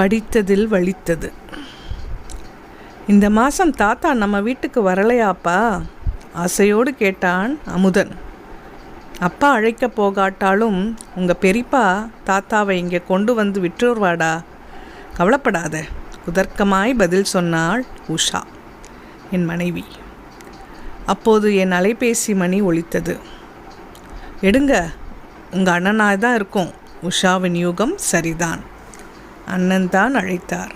படித்ததில் வலித்தது. இந்த மாதம் தாத்தா நம்ம வீட்டுக்கு வரலையாப்பா? ஆசையோடு கேட்டான் அமுதன். அப்பா அழைக்க போகாட்டாலும் உங்கள் பெரியப்பா தாத்தாவை இங்கே கொண்டு வந்து விட்டுருவாடா? கவலைப்படாத. குதர்க்கமாய் பதில் சொன்னாள் உஷா என் மனைவி. அப்போது என் அலைபேசி மணி ஒழித்தது எடுங்க உங்கள் அண்ணனாக தான் இருக்கும். உஷாவின் யூகம் சரிதான். அண்ணன் தான் அழைத்தார்.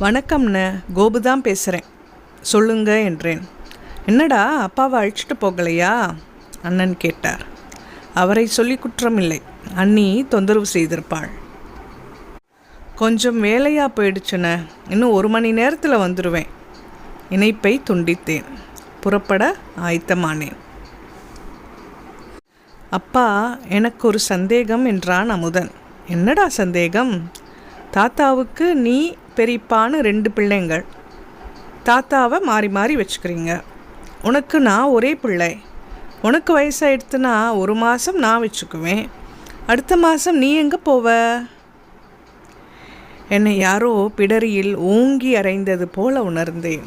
வணக்கம்ண்ண கோபு தான் பேசுகிறேன் சொல்லுங்க என்றேன். என்னடா அப்பாவை அழைச்சிட்டு போகலையா? அண்ணன் கேட்டார். அவரை சொல்லி குற்றமில்லை. அண்ணி தொந்தரவு செய்திருப்பாள். கொஞ்சம் வேலையாக போயிடுச்சுண்ண. இன்னும் ஒரு மணி நேரத்தில் வந்துடுவேன் இணைப்பை துண்டித்தேன். புறப்பட ஆயத்தமானேன். அப்பா எனக்கு ஒரு சந்தேகம் என்றான் அமுதன். என்னடா சந்தேகம்? தாத்தாவுக்கு நீ பெரியப்பான்னு ரெண்டு பிள்ளைங்கள். தாத்தாவை மாறி மாறி வச்சுக்கிறீங்க. உனக்கு நான் ஒரே பிள்ளை. உனக்கு வயசாயிடுத்துனா ஒரு மாதம் நான் வச்சுக்குவேன். அடுத்த மாதம் நீ எங்கே போவ? என்னை யாரோ பிடரியில் ஓங்கி அறைந்தது போல உணர்ந்தேன்.